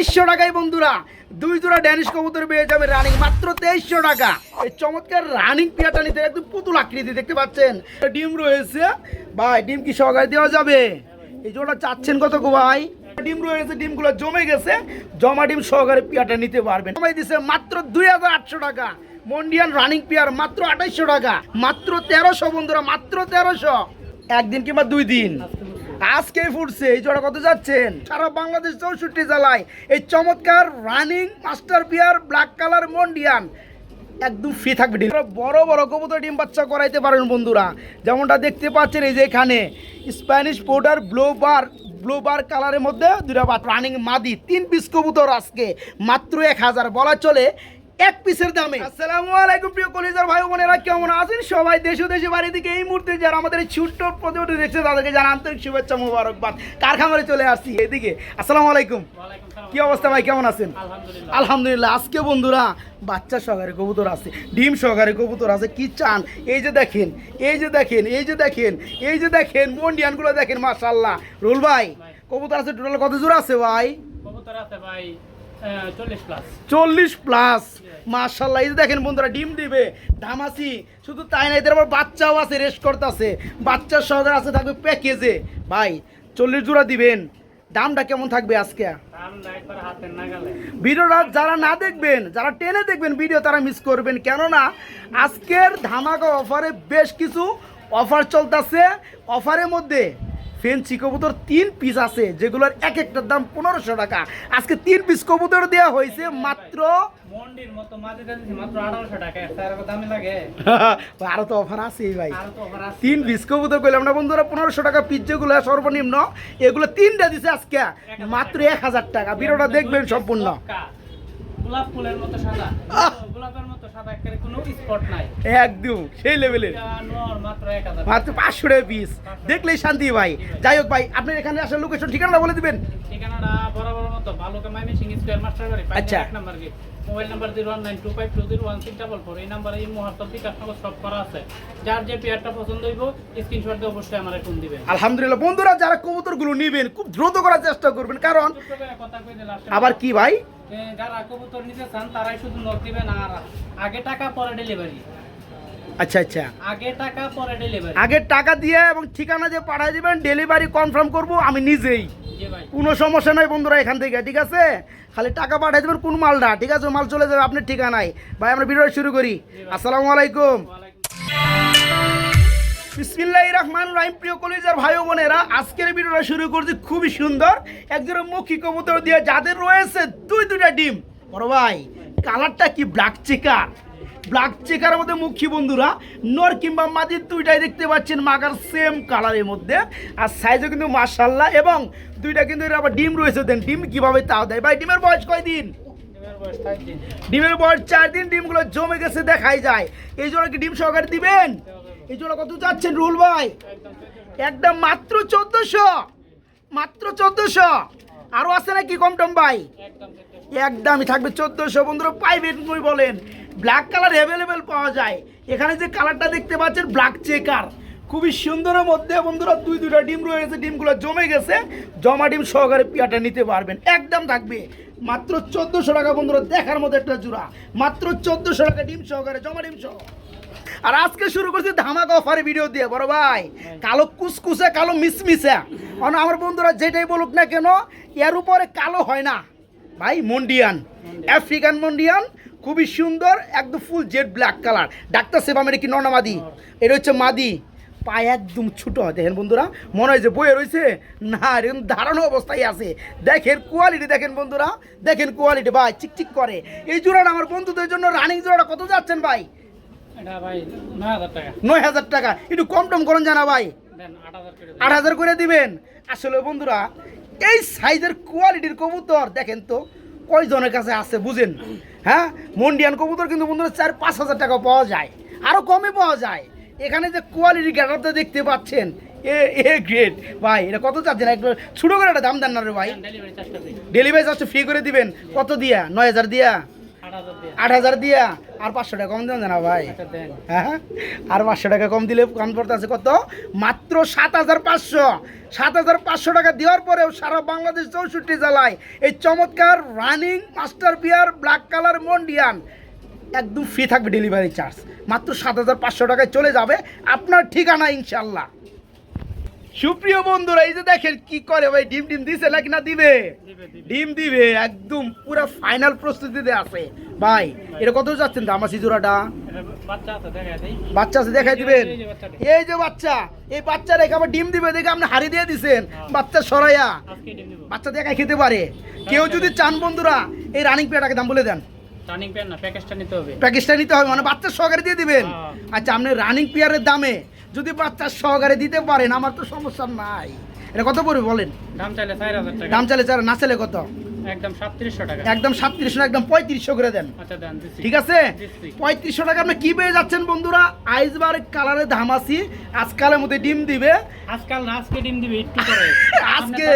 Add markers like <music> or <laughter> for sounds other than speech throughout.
তেইশশো টাকায় বন্ধুরা। দুই জোড়া ড্যানিশ কবুতর পেয়ে যাবে রানিং মাত্র তেইশশো টাকা। এই চমৎকার রানিং পেয়ারটা নিতে একদম পুতুল আকৃতি, দেখতে পাচ্ছেন? ডিম রয়েছে। ভাই, ডিম কি সহকারে দেওয়া যাবে? এই জোড়া চাচ্ছেন কত গো ভাই? ডিম রয়েছে, ডিমগুলো জমে গেছে। জমা ডিম সহকারে পেয়ারটা নিতে পারবেন। সময় দিছে মাত্র দুই হাজার আটশো টাকা। মন্ডিয়ান রানিং পেয়ার, মাত্র আঠাইশশো টাকা। মাত্র তেরোশো বন্ধুরা, মাত্র তেরোশো। একদিন কিংবা দুই দিন। আজকে ফুটছে, এই জোড়া কত যাচ্ছেন? সারা বাংলাদেশ চৌষট্টি জেলায়। এই চমৎকার রানিং মাস্টার পিয়ার ব্ল্যাক কালার মন্ডিয়ান। একদম ফ্রি থাকবে ডিম বড় বড় কবুতর ডিম বাচ্চা করাইতে পারেন বন্ধুরা। যেমনটা দেখতে পাচ্ছেন, এই যে এখানে স্প্যানিশ পোডার ব্লু বার ব্লু বার কালারের মধ্যে দুটা রানিং মাদি, তিন পিস কবুতর আজকে। মাত্র এক হাজার বলা চলে। এক পিসের দামে। আসসালামু আলাইকুম প্রিয় কলিজার ভাই বোনেরা কেমন আছেন? সবাই দেশ দেশে বাড়ি থেকে এই মুহূর্তে যারা আমাদের এই ছোট্ট প্রতিবেদন দেখছে তাদেরকে যারা আন্তরিক শুভেচ্ছা মুবারকবাদ। কারখামারে চলে আসছি এদিকে। আসসালামু আলাইকুম। কি অবস্থা ভাই কেমন আছেন? আলহামদুলিল্লাহ। আজকে বন্ধুরা বাচ্চা সহকারে কবুতর আছে ডিম সহকারে কবুতর আছে কি চান? এই যে দেখেন এই যে দেখেন এই যে দেখেন এই যে দেখেন মন্ডিয়ানগুলো দেখেন মাশাল্লাহ রুল ভাই কবুতর আছে টোটাল কত জোর আছে ভাই? কবুতর আছে ভাই চল্লিশ প্লাস মাশাল্লাহ এই দেখেন বন্ধুরা ডিম দিবে ধামাসি শুধু তাই না এদের আবার বাচ্চাও আছে রেস্ট করতেছে। বাচ্চার সহকারে আছে থাকবে প্যাকেজে ভাই চল্লিশ জোড়া দিবেন। দামটা কেমন থাকবে আজকে? ভিডিওটা যারা না দেখবেন যারা টেনে দেখবেন ভিডিও তারা মিস করবেন। কেননা আজকের ধামাকা অফারে বেশ কিছু অফার চলতেছে। অফারের মধ্যে ফেন্সি কবুতর তিন পিস আছে যেগুলোর এক একটার দাম পনেরোশো টাকা। আজকে তিন পিস কবুতর দেওয়া হয়েছে মাত্র আর তো অফার <laughs> আছে ভাই। তিন পিস কবুতর করলাম না বন্ধুরা পনেরোশো টাকা পিস যেগুলো সর্বনিম্ন এগুলো তিনটা দিছে আজকে মাত্র এক হাজার টাকা। ভিডিওটা দেখবেন সম্পূর্ণ। গোলাপ ফুলের মতো সাদা। গোলাপের মতো সাদা একেবারে কোনো স্পট নাই। একদম সেই লেভেলের মাত্র এক হাজার মাত্র পাঁচশো টাকা পিস দেখলেই শান্তি ভাই। যাই হোক ভাই আপনার এখানে আসার লোকেশন ঠিকানাটা বলে দিবেন? ঠিকানাটা বরাবর মতো ভালুকা সিং স্কোয়ার মাস্টার বাড়ি আচ্ছা। এক number gate mobile number zero one nine two five two zero one six double four. এই নাম্বারে এই মুহূর্তে সব করা আছে। যার যে পেয়ারটা পছন্দ হইব স্ক্রিনশট দিয়ে অবশ্যই আমার ফোন দিবেন। আলহামদুলিল্লাহ বন্ধুরা যারা কবুতরগুলো নিবেন খুব দ্রুত করার চেষ্টা করবেন। কারণ আবার কি ভাই? যারা কবুতর নিতে চান তারাই শুধু নক দিবেন আর আগে টাকা পরে ডেলিভারি আচ্ছা আচ্ছা। আগে টাকা পরে ডেলিভারি আগে টাকা দিয়ে এবং ঠিকানা দিয়ে পাঠিয়ে দিবেন ডেলিভারি কনফার্ম করব আমি নিজেই। কোনো সমস্যা নাই বন্ধুরা এখান থেকে ঠিক আছে? খালি টাকা পাঠিয়ে দেবেন কোন মালটা? ঠিক আছে মাল চলে যাবে আপনার ঠিকানায়। ভাই আমরা ভিডিও শুরু করি। আসসালামু আলাইকুম। বিসমিল্লাহ রহমান রাহিম। প্রিয় কলেজের ভাই বোনেরা আজকের ভিডিওটা শুরু করছি খুবই সুন্দর। একজনের মুখী কবুতর দিয়ে যাদের রয়েছে দুই দুইটা ডিম। বড় ভাই কালারটা কি ব্ল্যাক চেকার ব্ল্যাক চেকারের মধ্যে মুখী বন্ধুরা নর কিংবা মাদির দুইটাই দেখতে পাচ্ছেন মাগার সেম কালারের মধ্যে। আর সাইজও কিন্তু মার্শাল্লাহ এবং দুইটা কিন্তু এর আবার ডিম রয়েছে। দেন ডিম কীভাবে তাও দেয়? ভাই ডিমের বয়স কয় দিন? এবার বয়স ডিমের বয়স চার দিন ডিমগুলো জমে গেছে দেখাই যায়। এই জন্য কি ডিম সহকারে দিবেন? এই জন্য কত যাচ্ছেন রুল ভাই? একদম মাত্র চোদ্দশো। মাত্র চোদ্দশো। আরও আছে নাকি কম টম ভাই? একদম একদমই থাকবে চোদ্দশো। বন্ধুরা প্রাইভেট বই বলেন ব্ল্যাক কালার অ্যাভেলেবেল পাওয়া যায়। এখানে যে কালারটা দেখতে পাচ্ছেন ব্ল্যাক চেকার খুবই সুন্দরের মধ্যে বন্ধুরা, দুই দুইটা ডিম রয়েছে, ডিমগুলো জমে গেছে। জমা ডিম সহকারে পিয়াটা নিতে পারবেন। একদম থাকবে। মাত্র চোদ্দশো টাকা বন্ধুরা, দেখার মতো একটা জোড়া। মাত্র চোদ্দশো টাকা ডিম সহকারে, জমা ডিম সহ। আর আজকে শুরু করছি ধামাকা অফারে ভিডিও দিয়ে বড় ভাই। কালো কুসকুসে কালো মিসমিসে। কারণ আমার বন্ধুরা যেটাই বলুক না কেন এর উপরে কালো হয় না। ভাই মন্ডিয়ান। আফ্রিকান মন্ডিয়ান খুবই সুন্দর একদম full Z black colour doctor সেবামের কি ননা মাদি। এটা হচ্ছে মাদি। পায়ে একদম ছোট দেখেন বন্ধুরা মনে হয় যে বইয়ে রয়েছে? না এরকম দাঁড়ানো অবস্থায় আছে। দেখেন কোয়ালিটি দেখেন বন্ধুরা। দেখেন কোয়ালিটি ভাই চিকচিক করে। এই জোড়াটা আমার বন্ধুদের জন্য রানিং জোড়াটা কত যাচ্ছেন ভাই? নয় হাজার টাকা। একটু কম টম করেন জানা ভাই। আট হাজার করে দিবেন। আসলে বন্ধুরা এই সাইজের কোয়ালিটির কবুতর দেখেন তো কয়জনের কাছে আছে বুঝেন? হ্যাঁ? মন্ডিয়ান কবুতর কিন্তু বন্ধুরা চার পাঁচ হাজার টাকা পাওয়া যায়। আরও কমে পাওয়া যায়। এখানে যে কোয়ালিটি গ্যাটারটা দেখতে পাচ্ছেন এ এ গ্রেট ভাই এটা কত চাচ্ছেন? একবার ছোটো করে একটা দাম দেন না রে ভাই। ডেলিভারি চার্জটা ডেলিভারি চার্জ ফ্রি করে দিবেন। কত দিয়া? নয় হাজার দিয়া? আট হাজার দিয়ে। আর পাঁচশো টাকা কম দেন না ভাই। আচ্ছা হ্যাঁ আর পাঁচশো টাকা কম দিলে কম পড়তে আছে কত? মাত্র সাত হাজার পাঁচশো। সাত হাজার পাঁচশো টাকা দেওয়ার পরেও সারা বাংলাদেশ চৌষট্টি জেলায় এই চমৎকার রানিং মাস্টার বিয়ার ব্ল্যাক কালার মন্ডিয়ান একদম ফ্রি থাকবে ডেলিভারি চার্জ মাত্র সাত হাজার পাঁচশো টাকায় চলে যাবে। আপনার ঠিকানা ইনশাল্লাহ সুপ্রিয় বন্ধুরা এই যে দেখেন কি করে ভাই ডিম ডিম দিছে নাকি না দিবে? ডিম দিবে একদম পুরো ফাইনাল প্রস্তুতিতে আছে। ভাই এটা কত যাচ্ছেন দাম? আছে জোড়াটা বাচ্চা আছে দেখাই দিবেন। এই যে বাচ্চা এই বাচ্চা রেখে আবার ডিম দিবে দেখে আপনি হাড়ি দিয়ে দিছেন। হ্যাঁ। বাচ্চা সরাইয়া। বাচ্চা দেখাই খেতে পারে। কেউ যদি চান বন্ধুরা এই রানিং পেয়াটাকে দাম বলে দেন। টার্নিং পেয়ার না প্যাকেজটা নিতে হবে। প্যাকেজটা নিতে হবে মানে বাচ্চা সহকারে দিয়ে দিবেন। হ্যাঁ। আচ্ছা আপনি রানিং পেয়ারের দামে যদি বাচ্চা সহকারে দিতে পারেন আমার তো সমস্যা নাই। এটা কত পড়বে বলেন? দাম চাইলে চার হাজার টাকা। দাম চাইলে চার না চাইলে কত? একদম টাকা। একদম না করে দেন। আচ্ছা দেন ঠিক আছে? দিচ্ছি। পঁয়ত্রিশশো টাকা আপনি কি পেয়ে যাচ্ছেন বন্ধুরা? আইসবার কালারে ধামাসি আজকালের মধ্যে ডিম দিবে। আজকাল না আজকে ডিম দিবে একটু করে <laughs> আজকে?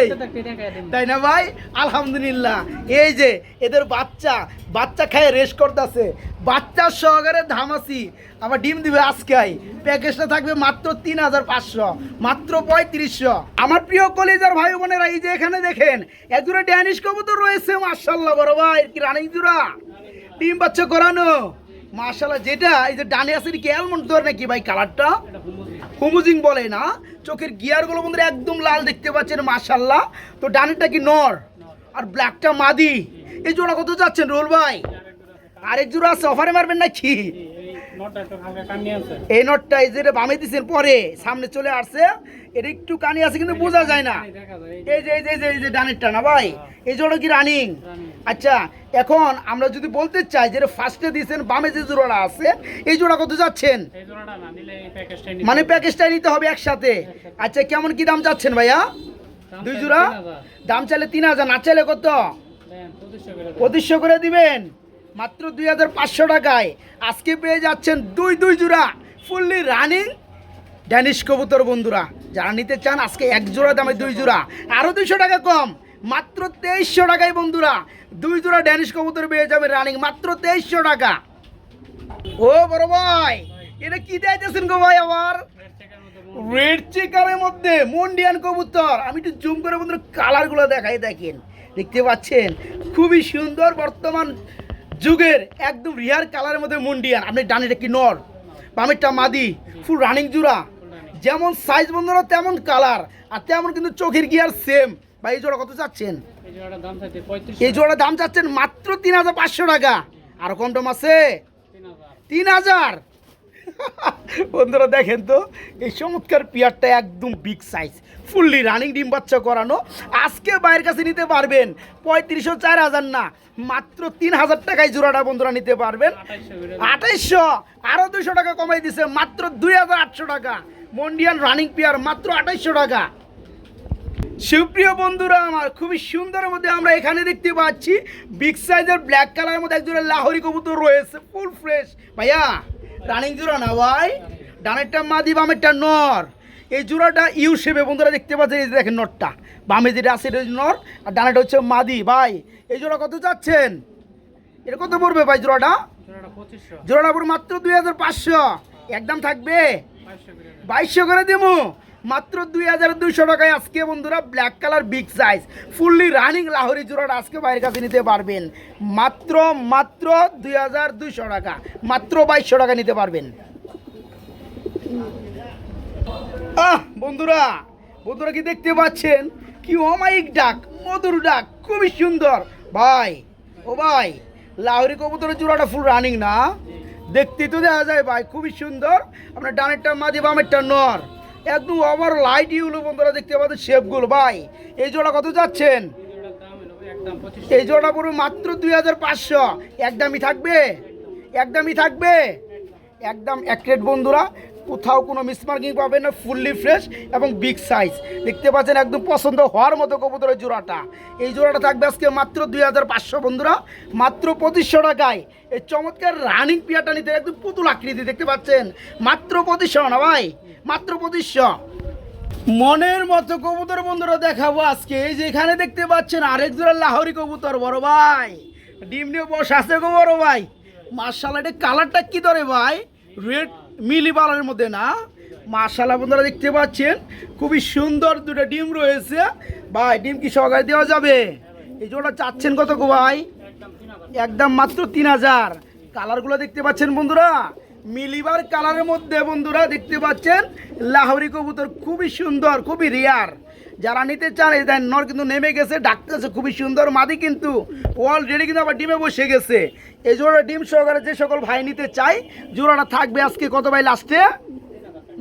তাই না ভাই? আলহামদুলিল্লাহ। এই যে এদের বাচ্চা বাচ্চা খায় রেস্ট করতেছে। বাচ্চা সহকারে ধামাসি। আবার ডিম দিবে আজকাই প্যাকেজটা থাকবে মাত্র তিন হাজার পাঁচশো, মাত্র পঁয়ত্রিশশো। আমার প্রিয় কলেজার ভাই বোনেরা, এই যে এখানে দেখেন একজোড়া ড্যানিশ কবুতর রয়েছে মার্শাল্লাহ বড় ভাই। কি রানিং জোড়া ডিম বাচ্চা করানো। মার্শাল্লাহ যেটা, এই যে ডানে আছে কি অ্যালমন্ড ধরে নাকি ভাই কালারটা হুমুজি বলে না। চোখের গিয়ারগুলো বন্ধুরা একদম লাল দেখতে পাচ্ছেন মাশাল্লাহ তো ডানেরটা কি নর? আর ব্ল্যাকটা মাদি। এই জোড়া কত যাচ্ছেন রোল ভাই? আরেক জোড়া আছে অফারে মারবেন কান্নি আছে। এই নটটা এই যেটা বামে দিচ্ছেন পরে সামনে চলে আসছে এটা একটু কানি আছে কিন্তু বোঝা যায় না। এই যে। এই যে এই যে- ডানেরটা না ভাই? এই জোড়া কি রানিং। আচ্ছা এখন আমরা যদি বলতে চাই যে ফার্স্টে দিয়েছেন বামে যে জোড়াটা আছে এই জোড়া কত যাচ্ছেন? না এই প্যাকেজটাই মানে নিতে হবে একসাথে। আচ্ছা কেমন কি দাম চাচ্ছেন ভাইয়া? দুই জোড়া? দাম চাইলে তিন হাজার না চাইলে কত। পঁচিশশো করে দিবেন? মাত্র দুই হাজার পাঁচশো টাকায়। আজকে পেয়ে যাচ্ছেন দুই দুই জোড়া ফুললি রানিং ড্যানিশ কবুতর বন্ধুরা। যারা নিতে চান আজকে এক জোড়া দামে দুই জোড়া আরও দুইশো টাকা কম, মাত্র তেইশশো টাকায় বন্ধুরা। দুই জোড়া ড্যানিশ কবুতর পেয়ে যাবে রানিং মাত্র তেইশশো টাকা। ও বড় ভাই, এটা কি দিতেছেন গো ভাই আবার? রেড চেকারের মধ্যে মন্ডিয়ান কবুতর। আমি একটু জুম করে বন্ধুরা কালারগুলো দেখাই দেখেন। দেখতে পাচ্ছেন? খুবই সুন্দর বর্তমান যুগের একদম রিয়ার কালারের মধ্যে মন্ডিয়ান আপনি ডানেটা কি নর? বামেরটা মাদি ফুল রানিং জুড়া। যেমন সাইজ বন্ধুরা তেমন কালার আর তেমন কিন্তু চোখের গিয়ার সেম বা এই জোড়া কত চাচ্ছেন? এই জোড়া দাম চাচ্ছেন মাত্র তিন হাজার পাঁচশো টাকা। আর কম টম আছে? তিন হাজার। <laughs> বন্ধুরা দেখেন তো এই চমৎকার পিয়ারটা একদম বিগ সাইজ ফুললি রানিং ডিম বাচ্চা করানো। আজকে বাইরের কাছে নিতে পারবেন। পঁয়ত্রিশশো, চার হাজার না, মাত্র তিন হাজার টাকায় জোড়াটা বন্ধুরা নিতে পারবেন। আঠাইশশো আরও দুশো টাকা কমাই দিছে, মাত্র দুই হাজার আটশো টাকা। মন্ডিয়ান রানিং পিয়ার, মাত্র আঠাইশশো টাকা। সুপ্রিয় বন্ধুরা, আমার খুবই সুন্দরের মধ্যে আমরা এখানে দেখতে পাচ্ছি, বিগ সাইজের ব্ল্যাক কালারের মধ্যে একজোড়া লাহোরি কবুতর রয়েছে, ফুল ফ্রেশ। ভাইয়া, রানিং জোড়া না ভাই? ডানেরটা মাদি বামেরটা নর। এই জোড়াটা ইউ শেপে বন্ধুরা দেখতে পাচ্ছেন এই যে দেখেন নটটা বামে যেটা আছে এটা নর আর ডানাটা হচ্ছে মাদি। ভাই এই জোড়া কত চাচ্ছেন? এটা কত পড়বে ভাই জোড়াটা? জোড়াটা পড়বে মাত্র দুই হাজার পাঁচশো। একদম থাকবে? বাইশশো করে দেন। বাইশশো করে দেবো? মাত্র দুই হাজার দুইশো টাকায় আজকে বন্ধুরা black colour big size fully running Lahori জোড়াটা আজকে বাইরের কাছে নিতে পারবেন। মাত্র মাত্র দুই হাজার দুইশো টাকা। মাত্র বাইশশো টাকা নিতে পারবেন। আহ, বন্ধুরা বন্ধুরা কি দেখতে পাচ্ছেন? কি অমায়িক ডাক, মধুর ডাক, খুবই সুন্দর। ভাই, ও ভাই, লাহরি কবুতরের জোড়াটা ফুল রানিং না? দেখতে তো দেখা যায় ভাই, খুবই সুন্দর। আপনার ডানেরটা মাঝে, বামেরটা নর। একদম ওভার লাইট ইউলো বন্ধুরা দেখতে পাচ্ছেন শেপগুলো ভাই, এই জোড়া কত যাচ্ছেন? এই জোড়া পড়বে মাত্র দুই হাজার পাঁচশো। একদমই থাকবে? একদমই থাকবে? একদম অ্যাক্রেট বন্ধুরা। কোথাও কোনো মিসমার্কিং পাবেন না ফুললি ফ্রেশ এবং বিগ সাইজ দেখতে পাচ্ছেন একদম পছন্দ হওয়ার মতো কবুতরের জোড়াটা। এই জোড়াটা থাকবে আজকে মাত্র দুই হাজার পাঁচশো, বন্ধুরা। মাত্র পঁচিশশো টাকায়। এই চমৎকার রানিং পিয়াটা নিতে একদম পুতুল আকৃতি দেখতে পাচ্ছেন? মাত্র পঁচিশশো না ভাই? মাত্র পঁচিশশো। মনের মতো কবুতর বন্ধুরা, দেখাবো আজকে। এই যে এখানে দেখতে পাচ্ছেন আরেক জোড়া লাহোরি কবুতর, বড় ভাই। ডিম নিয়ে বস আছে গো, বড় ভাই। মার্শাল এটা কালারটা কি ধরে ভাই? রেড মিলি বালার মধ্যে না। মাশালা বন্ধুরা দেখতে পাচ্ছেন, খুবই সুন্দর দুটো ডিম রয়েছে। ভাই, ডিম কি সহকারে দেওয়া যাবে? এই জোড়া চাচ্ছেন কত গো ভাই? একদম মাত্র তিন হাজার। কালারগুলো দেখতে পাচ্ছেন বন্ধুরা? মিলিবার কালারের মধ্যে বন্ধুরা দেখতে পাচ্ছেন, লাহরি কবুতর খুবই সুন্দর, খুবই রেয়ার যারা নিতে চান, এই দেন নর কিন্তু নেমে গেছে, ডাকতেছে, খুবই সুন্দর। মাদি কিন্তু অলরেডি কিন্তু আবার ডিমে বসে গেছে। এই জোড়া ডিম সহকারে যে সকল ভাই নিতে চাই জোড়াটা থাকবে আজকে কত ভাই লাস্টে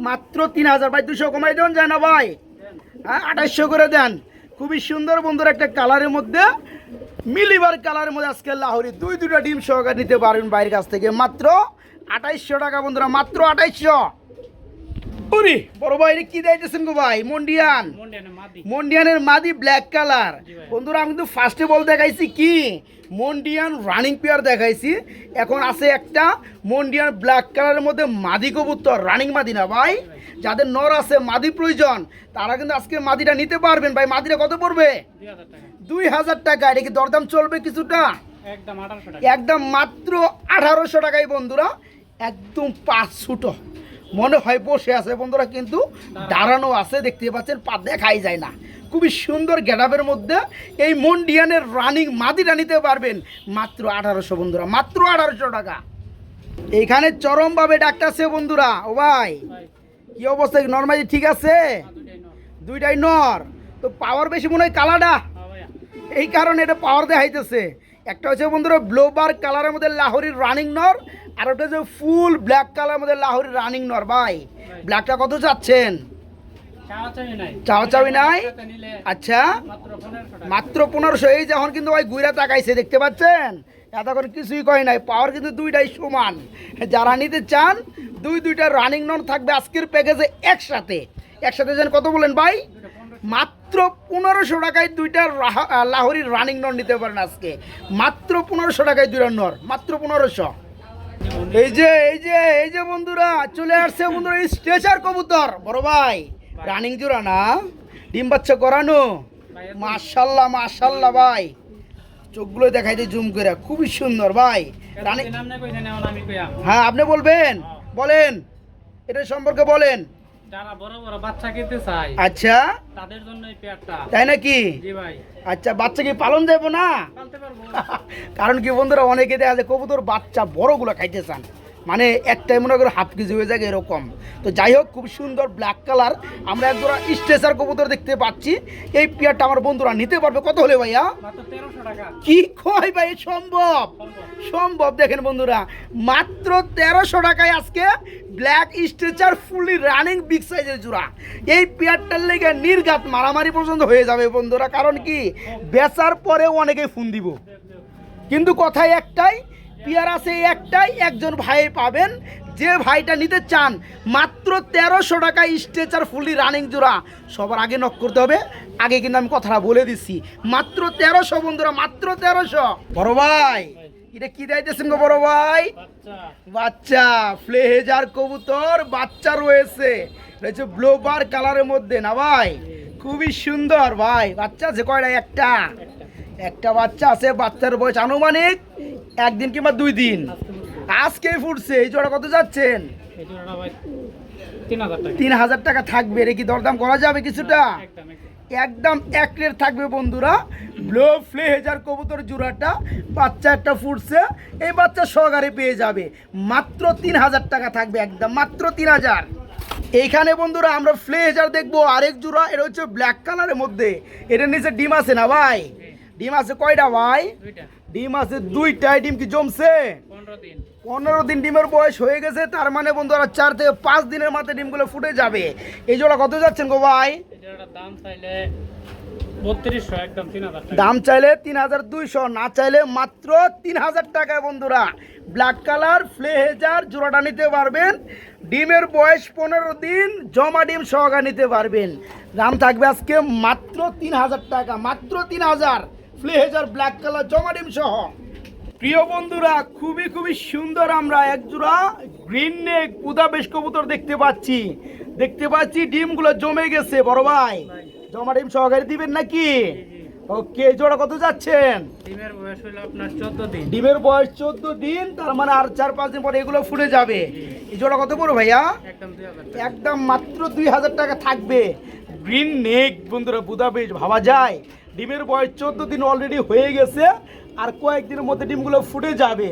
মাত্র তিন হাজার। ভাই, দুশো কমাই দেন যায় না ভাই। হ্যাঁ আঠাইশশো করে দেন। খুবই সুন্দর বন্ধুর একটা কালারের মধ্যে, মিলিবার কালারের মধ্যে আজকে লাহরি। দুই দুটো ডিম সহকারে নিতে পারবেন বাইরের কাছ থেকে। মাত্র আঠাইশশো টাকা বন্ধুরা, মাত্র আঠাইশশো। ওরে। বড় ভাই কি গো ভাই? মন্ডিয়ান। মাদি। মন্ডিয়ানের মাদি ব্ল্যাক কালার বন্ধুরা আমি ফার্স্টে বল দেখাইছি কি? মন্ডিয়ান রানিং পেয়ার দেখাইছি। এখন আছে একটা মন্ডিয়ান ব্ল্যাক কালারের মধ্যে মাদি কবুতর রানিং মাদি না ভাই? যাদের নর আছে মাদি প্রয়োজন। তারা কিন্তু আজকে মাদিটা নিতে পারবেন। ভাই মাদিটা কত পড়বে? দুই হাজার টাকা। এটা কি দরদাম চলবে কিছুটা? একদম একদম মাত্র আঠারোশো টাকায় বন্ধুরা একদম পাঁচ ছুটো মনে হয় বসে আছে, বন্ধুরা, কিন্তু দাঁড়ানো আছে, দেখতে পাচ্ছেন, পা দেখাই যায় না। খুবই সুন্দর গেটাপের মধ্যে এই মন্ডিয়ানের রানিং মাদিটা নিতে পারবেন। মাত্র আঠারোশো, বন্ধুরা, মাত্র আঠারোশো টাকা। এইখানে চরমভাবে ডাকতেছে, বন্ধুরা, ও ভাই। কি অবস্থা? নর্মালি ঠিক আছে? দুইটাই নর। তো পাওয়ার বেশি মনে হয় কালাডা এই কারণে এটা পাওয়ার দেখাইতেছে। একটা হচ্ছে, বন্ধুরা ব্লোবার কালারের মধ্যে লাহোরির রানিং নর আর ওটা যে ফুল ব্ল্যাক কালারের মধ্যে লাহোরির রানিং নর ভাই। ব্ল্যাকটা কত চাচ্ছেন? চাওয়া চাই নাই? আচ্ছা। মাত্র পনেরোশো এই যখন কিন্তু ভাই গুইরা তাকাইছে দেখতে পাচ্ছেন? এতক্ষণ কিছুই কয় নাই। পাওয়ার কিন্তু দুইটাই সমান। যারা নিতে চান দুই দুইটা রানিং নন থাকবে আজকের প্যাকেজে একসাথে। একসাথে যেন কত বলেন ভাই? মাত্র পনেরোশো টাকায় দুইটা লাহোরির রানিং নর নিতে পারেন আজকে। মাত্র পনেরোশো টাকায় দুইটা নর। মাত্র পনেরোশো। এই যে এই যে এই যে বন্ধুরা চলে আসছে বন্ধুরা এই স্ট্রেচার কবুতর। বড় ভাই রানিং জোড়া না? ডিম বাচ্চা করানো মাশাল্লাহ মাশাল্লাহ ভাই। চোখগুলো দেখাই দিয়ে জুম করে। খুবই সুন্দর ভাই। রানিং হ্যাঁ আপনি বলবেন? বলেন। এটা সম্পর্কে বলেন। যারা বড় বড় বাচ্চা খেতে চায় আচ্ছা। তাদের জন্য এই পেয়ারটা। তাই নাকি? জি ভাই। আচ্ছা বাচ্চা কি পালন যাব না? পালতে পারব। <laughs> কারণ কি বন্ধুরা অনেকে দেখা যায় কবুতর বাচ্চা বড়গুলো খাইতে চান। মানে একটাই মনে করে হাফ কেজি হয়ে যায় এরকম। তো যাই হোক খুব সুন্দর ব্ল্যাক কালার আমরা এক একজোড়া স্ট্রেচার কবুতর দেখতে পাচ্ছি। এই পেয়ারটা আমার বন্ধুরা নিতে পারবে। কত হলে ভাইয়া? কি কয় ভাই সম্ভব? সম্ভব। দেখেন বন্ধুরা মাত্র তেরোশো টাকায় আজকে black stretcher fully running big সাইজের জোড়া। এই পেয়ারটার লেগে নির্ঘাত মারামারি পর্যন্ত হয়ে যাবে বন্ধুরা। কারণ কি? বেচার পরেও অনেকে ফোন দিব। কিন্তু কথাই একটাই পেয়ার এই একটাই, একজন ভাই পাবেন। যে ভাইটা নিতে চান, মাত্র তেরোশো টাকা স্ট্রেচার ফুলি রানিং জোড়া। সবার আগে নক করতে হবে। আগে কিন্তু আমি কথাটা বলে দিচ্ছি। মাত্র তেরোশো বন্ধুরা, মাত্র তেরোশো। বড় ভাই, এটা কি দিতেছেন গো বড় ভাই? বাচ্চা ফ্লেহেজার কবুতর, বাচ্চা রয়েছে। রয়েছে ব্লোবার কালারের মধ্যে, না ভাই? খুবই সুন্দর ভাই। বাচ্চা আছে কয়টা? একটা। একটা বাচ্চা আছে বাচ্চার বয়স আনুমানিক একদিন কিংবা দুই দিন। আজকে ফুটছে এই জোড়া কত যাচ্ছেন? তিন হাজার টাকা। হাজার থাকবে রে কি দরদাম করা যাবে কিছুটা? একদম এক রেট থাকবে বন্ধুরা। ব্লো ফ্লেহেজার কবুতর জোড়াটা বাচ্চা একটা ফুটছে এই বাচ্চা সহকারে পেয়ে যাবে। মাত্র তিন হাজার টাকা থাকবে একদম মাত্র তিন হাজার। এইখানে বন্ধুরা আমরা ফ্লেহেজার দেখব আরেক জোড়া এটা হচ্ছে ব্ল্যাক কালারের মধ্যে। এটার নিচে ডিম আছে না ভাই? ডিম আছে কয়টা ভাই? ডিম আছে দুইটাই ডিম কি জমছে? পনেরো দিন। ডিমের বয়স হয়ে গেছে তার মানে বন্ধুরা চার থেকে পাঁচ দিনের মাথায় ডিমগুলো ফুটে যাবে। এই জোড়া কত যাচ্ছেন গো ভাই? দাম চাইলে দাম চাইলে তিন হাজার দুইশো না চাইলে মাত্র তিন হাজার টাকায় বন্ধুরা। ব্ল্যাক কালার ফ্লেহেজার জোড়াটা নিতে পারবেন। ডিমের বয়স পনেরো দিন জমা ডিম সহকারে নিতে পারবেন। দাম থাকবে আজকে মাত্র তিন হাজার টাকা মাত্র তিন হাজার। ফ্লেহেজার ব্ল্যাক কালার জমা ডিম সহ। প্রিয় বন্ধুরা খুবই খুবই সুন্দর আমরা এক জোড়া গ্রিন নেক উদাবেশ কবুতর দেখতে পাচ্ছি। দেখতে পাচ্ছি ডিমগুলো জমে গেছে বড় ভাই। জমা ডিম সহকারে দিবেন নাকি? ওকে জোড়া কত যাচ্ছেন? ডিমের বয়স হলো আপনার চোদ্দ দিন। ডিমের বয়স চোদ্দ দিন তার মানে আর চার পাঁচ দিন পরে এগুলো ফুটে যাবে। এই জোড়া কত পড়ো ভাইয়া? একদম দুই হাজার একদম মাত্র দুই হাজার টাকা থাকবে। গ্রিন নেক বন্ধুরা বুদাপেস্ট ভাবা যায়। ডিমের বয়স চোদ্দ দিন অলরেডি হয়ে গেছে আর কয়েকদিনের মধ্যে ডিমগুলো ফুটে যাবে।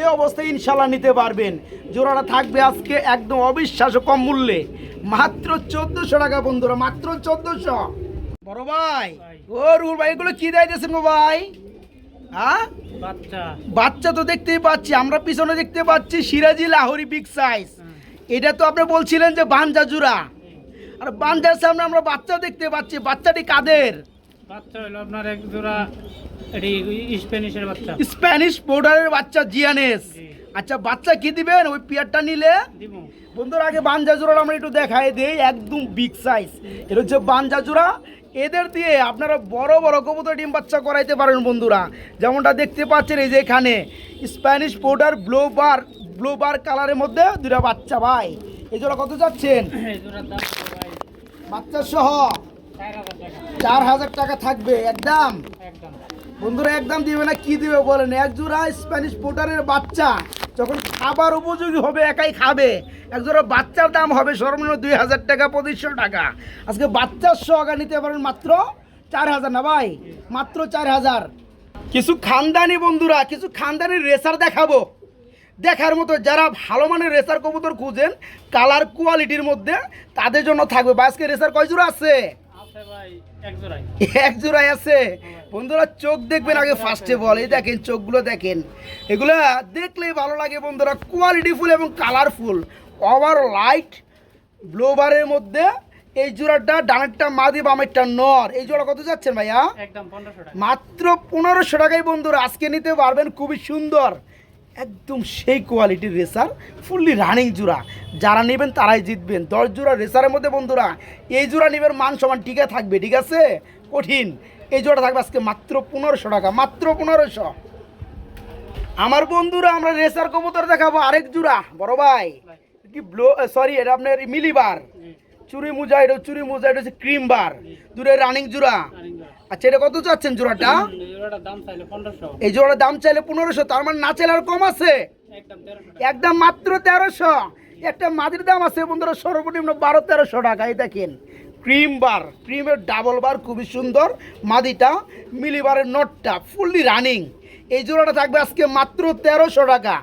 এ অবস্থায় ইনশাল্লাহ নিতে পারবেন। জোড়াটা থাকবে আজকে একদম অবিশ্বাস্য কম মূল্যে। মাত্র চোদ্দোশো টাকা বন্ধুরা মাত্র চোদ্দোশো। বড় ভাই। ও রুল ভাই এগুলো কি দিয়েছেন গো ভাই? হ্যাঁ? বাচ্চা। বাচ্চা তো দেখতেই পাচ্ছি আমরা পিছনে দেখতে পাচ্ছি সিরাজি লাহরি বিগ সাইজ এটা তো আপনি বলছিলেন যে বানজা জুরা আর বানজার সামনে আমরা বাচ্চা দেখতে পাচ্ছি বাচ্চাটি কাদের? বাচ্চা হলো আপনার এক জোড়া এটি স্প্যানিশের বাচ্চা। স্প্যানিশ বোর্ডারের বাচ্চা জিয়ানেস। আচ্ছা বাচ্চা কি দিবেন? ওই পিয়ারটা নিলে? বন্ধুরা আগে জোড়া আমরা একটু দেখাই দেই একদম বিগ সাইজ এটা হচ্ছে জোড়া। এদের দিয়ে আপনারা বড় বড় কবুতর ডিম বাচ্চা করাইতে পারেন বন্ধুরা। যেমনটা দেখতে পাচ্ছেন এই যে এখানে স্প্যানিশ পোর্টার ব্লোবার ব্লোবার কালারের মধ্যে দুটা বাচ্চা ভাই। এই জোড়া কত যাচ্ছেন? বাচ্চা সহ। চার হাজার টাকা থাকবে একদম? বন্ধুরা একদম দিবে না কি দিবে বলেন? এক জোড়া স্প্যানিশ পোর্টারের বাচ্চা যখন খাবার উপযোগী হবে একাই খাবে। এক জোড়া বাচ্চার দাম হবে সর্বনিম্ন দুই হাজার টাকা পঁচিশশো টাকা। আজকে বাচ্চার সহগা নিতে পারেন মাত্র চার হাজার না ভাই? মাত্র চার হাজার। কিছু খানদানি বন্ধুরা কিছু খানদানি রেসার দেখাবো। দেখার মতো যারা ভালো মানের রেসার কবুতর খুঁজেন কালার কোয়ালিটির মধ্যে তাদের জন্য থাকবে। বা আজকে রেসার কয় জোড়া আছে? <laughs> এক জোড়াই। আছে? বন্ধুরা চোখ দেখবেন আগে ফার্স্টে বল। এই দেখেন চোখগুলো দেখেন। এগুলা দেখলেই ভালো লাগে বন্ধুরা। কোয়ালিটিফুল এবং কালারফুল ওভার লাইট ব্লোবারের মধ্যে এই জোড়াটা ডানেরটা মাদি বামেরটা নর। এই জোড়া কত যাচ্ছেন ভাইয়া? একদম মাত্র পনেরোশো টাকায় বন্ধুরা আজকে নিতে পারবেন খুবই সুন্দর। একদম সেই কোয়ালিটির রেসার ফুললি রানিং জোড়া। যারা নেবেন তারাই জিতবেন। দশ জোড়া রেসারের মধ্যে বন্ধুরা এই জোড়া নেবেন মান সমান টিকে থাকবে ঠিক আছে? কঠিন। এই জোড়া থাকবে আজকে মাত্র পনেরোশো টাকা মাত্র পনেরোশো। আমার বন্ধুরা আমরা রেসার কবুতর দেখাবো আরেক জোড়া। বড় ভাই কি ব্লো সরি এটা আপনার মিলিবার। চুরি মুজা এটা চুরি মুজা এটা হচ্ছে ক্রিম বার দূরে রানিং জোড়া। আচ্ছা এটা কত চাচ্ছেন জোড়াটা? এই জোড়াটার দাম চাইলে পনেরোশো। জোড়ার দাম চাইলে পনেরোশো তার মানে না চাইলে আর কম আছে? একদম মাত্র তেরোশো। একটা মাদির দাম আছে বন্ধুরা সর্বনিম্ন বারো তেরোশো টাকা। এই দেখেন ক্রিম বার ক্রিমের ডাবল বার খুবই সুন্দর মাদিটা মিলিবারের নটটা ফুললি রানিং এই জোড়াটা থাকবে আজকে মাত্র তেরোশো টাকা।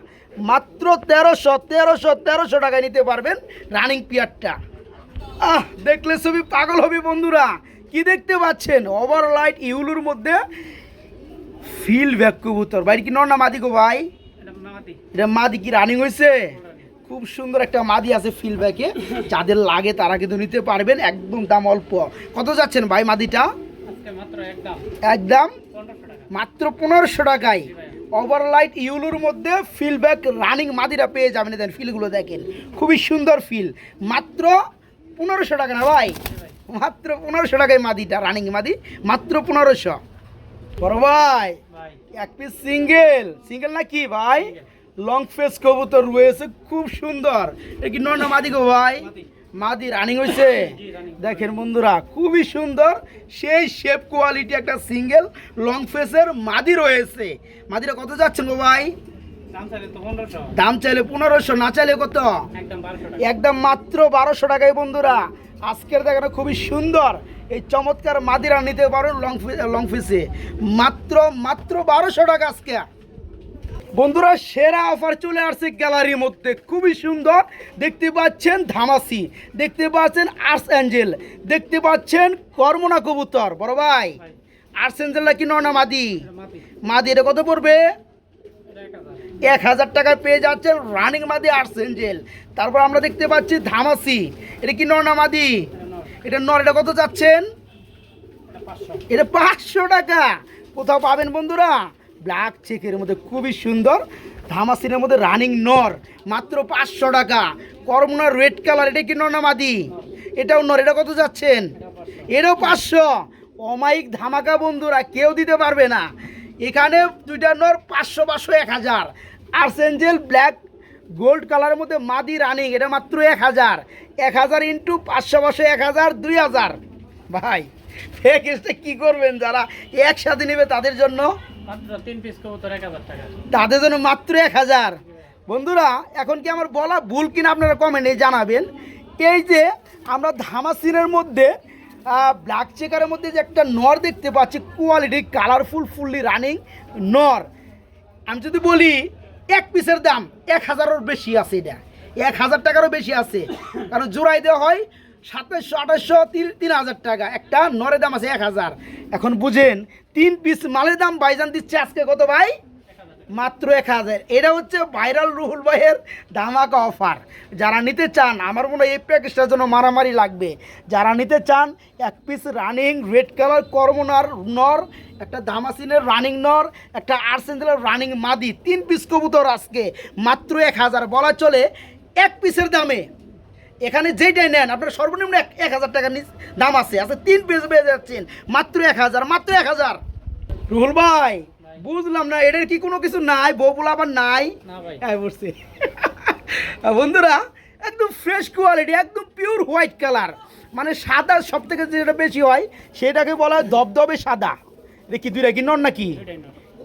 মাত্র তেরোশো তেরোশো তেরোশো টাকায় নিতে পারবেন রানিং পিয়ারটা আহ দেখলে ছবি পাগল হবে বন্ধুরা। কি দেখতে পাচ্ছেন? ওভার লাইট ইউলুর মধ্যে ফিল ব্যাক কবুতর বাইরে কি নর না মাদি গো ভাই? এটা মাদি কি রানিং হয়েছে? খুব সুন্দর একটা মাদি আছে ফিল ব্যাকে যাদের লাগে তারা কিন্তু নিতে পারবেন একদম দাম অল্প। কত যাচ্ছেন ভাই মাদিটা? একদম। মাত্র পনেরোশো টাকায়। জি ভাই। ওভার লাইট ইউলুর মধ্যে ফিল ব্যাক রানিং মাদিরা পেয়ে যাবেন। দেন ফিলগুলো দেখেন। খুবই সুন্দর ফিল মাত্র পনেরোশো টাকা না ভাই? মাত্র পনেরোশো টাকায় মাদিটা রানিং মাদি মাত্র পনেরোশো। বড় ভাই এক পিস সিঙ্গেল সিঙ্গেল না কি ভাই? লং ফেস কবুতর রয়েছে খুব সুন্দর। এ কি নর মাদি গো ভাই? মাদি। মাদি রানিং হয়েছে <laughs> দেখেন বন্ধুরা খুবই সুন্দর। সেই শেপ কোয়ালিটি একটা সিঙ্গেল লং ফেসের মাদি রয়েছে। মাদিরা কত যাচ্ছেন গো ভাই? দাম চাইলে পনেরোশো। না চাইলে কত? একদম মাত্র বারোশো টাকায় বন্ধুরা আজকের দেখানো খুবই সুন্দর। এই চমৎকার মাদিরা নিতে পারেন লং ফি- লং ফিসে। মাত্র মাত্র বারোশো টাকা আজকে। বন্ধুরা সেরা অফার চলে আসছে গ্যালারির মধ্যে। খুবই সুন্দর। দেখতে পাচ্ছেন ধামাসি দেখতে পাচ্ছেন আর্টস অ্যাঞ্জেল দেখতে পাচ্ছেন কর্মনা কবুতর। বড় ভাই আর্টস অ্যাঞ্জেলটা কি নয় না মাদি। মাদি এটা কত পড়বে? এক হাজার টাকায় পেয়ে যাচ্ছেন রানিং মাদি আর্টস এঞ্জেল তারপর আমরা দেখতে পাচ্ছি ধামাসি। এটা কি নর মাদি? এটা নর, এটা কত যাচ্ছেন এটা পাঁচশো টাকা। কোথাও পাবেন বন্ধুরা? ব্ল্যাক চেকের মধ্যে খুবই সুন্দর। ধামাসিনের মধ্যে রানিং নর, মাত্র পাঁচশো টাকা। করমনার রেড কালার, এটা কি নর মাদি? এটাও নর, এটা কত যাচ্ছেন এটাও পাঁচশো। অমাইক ধামাকা বন্ধুরা, কেউ দিতে পারবে না। এখানে দুইটা নর, পাঁচশো পাঁচশো, এক হাজার। আর্সেঞ্জেল ব্ল্যাক গোল্ড কালারের মধ্যে মাদি রানিং এটা মাত্র এক হাজার। এক হাজার ইন্টু পাঁচশো পাঁচশো এক হাজার দুই হাজার। ভাই প্যাকেজটা কী করবেন যারা একসাথে নেবে তাদের জন্য? তাদের জন্য মাত্র এক হাজার। বন্ধুরা এখন কি আমার বলা ভুল কিনা আপনারা কমেন্টে জানাবেন। এই যে আমরা ধামাসিনের মধ্যে ব্ল্যাক চেকারের মধ্যে যে একটা নর দেখতে পাচ্ছি কোয়ালিটি কালারফুল ফুললি রানিং নর। আমি যদি বলি এক পিসের দাম এক হাজারের বেশি আছে এটা। এক হাজার টাকারও বেশি আছে। কারণ জোড়াই দেওয়া হয় সাতাশশো, আঠাশশো তিন হাজার টাকা। একটা নরে দাম আছে এক হাজার। এখন বুঝেন, তিন পিস মালের দাম বাইজান দিচ্ছে আজকে কত ভাই? মাত্র এক হাজার। এটা হচ্ছে ভাইরাল রুহুল ভাইয়ের ধামাকা অফার। যারা নিতে চান, আমার মনে হয় এই প্যাকেজটার জন্য মারামারি লাগবে। যারা নিতে চান, এক পিস রানিং রেড কালার কর্মনার নর, একটা দামাসিনের রানিং নর, একটা আর্সেন্সেলের রানিং মাদি, তিন পিস কবুতর আজকে, মাত্র এক হাজার। বলা চলে এক পিসের দামে। এখানে যেটাই নেন, আপনার সর্বনিম্ন এক এক হাজার নিচ- দাম আছে। আছে তিন পিস পেয়ে যাচ্ছেন। মাত্র এক হাজার, মাত্র এক হাজার। রুহুল ভাই বুঝলাম না এটার কি কোনো কিছু নাই? বউগুলো আবার নাই? হ্যাঁ বুঝছি। বন্ধুরা একদম ফ্রেশ কোয়ালিটি একদম পিওর হোয়াইট কালার মানে সাদা সব থেকে যেটা বেশি হয় সেটাকে বলা হয় দবদবে সাদা। দেখি দুইটা কি নন নাকি।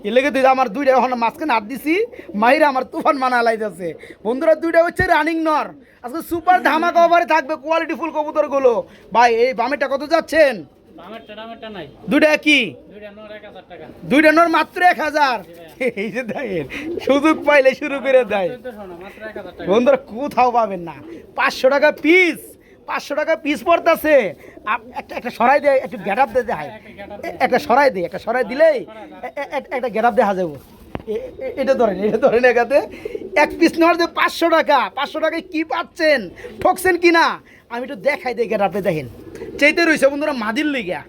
এর লেগে দুইটা আমার দুইটা এখন মাঝখানে হাত দিছি মাহিরা আমার তুফান মানা লাইতেছে। বন্ধুরা দুইটা হচ্ছে রানিং নর। আজকে সুপার ধামাকা ওভারে থাকবে কোয়ালিটি ফুল কবুতরগুলো। ভাই এই বামেটা কত যাচ্ছেন? দুইটা কি? দুইটা নর এক হাজার টাকা। দুইটা নর মাত্র এক হাজার? এই যে দেখেন সুযোগ পাইলে শুরু করে দেয়। বন্ধুরা কোথাও পাবেন না। পাঁচশো টাকা পিস পাঁচশো টাকা পিস পড়তেছে। একটা একটা সরাই দেয় একটু গ্যাট আপ দেয় একটা সরাই একটা সরাই দিলেই একটা গ্যাট আপ দেখা যাব। এটা ধরেন এটা ধরেন একাতে। এক পিস নেওয়ার যে পাঁচশো টাকা, পাঁচশো টাকায় কি পাচ্ছেন? ঠকছেন কি না? আমি একটু দেখাই দিই গ্যাট আপে দেখেন। চাইতে রয়েছে বন্ধুরা মাদির লিগা।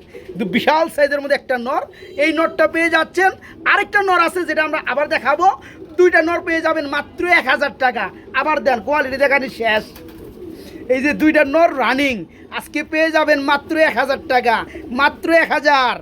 বিশাল সাইজের মধ্যে একটা নর। এই নরটা পেয়ে যাচ্ছেন। আরেকটা নর আছে যেটা আমরা আবার দেখাবো। দুইটা নর পেয়ে যাবেন মাত্র এক হাজার টাকা। আবার দেন কোয়ালিটি দেখানি শেষ। এই যে দুইটা নর রানিং আজকে পেয়ে যাবেন মাত্র এক হাজার টাকা। মাত্র এক হাজার।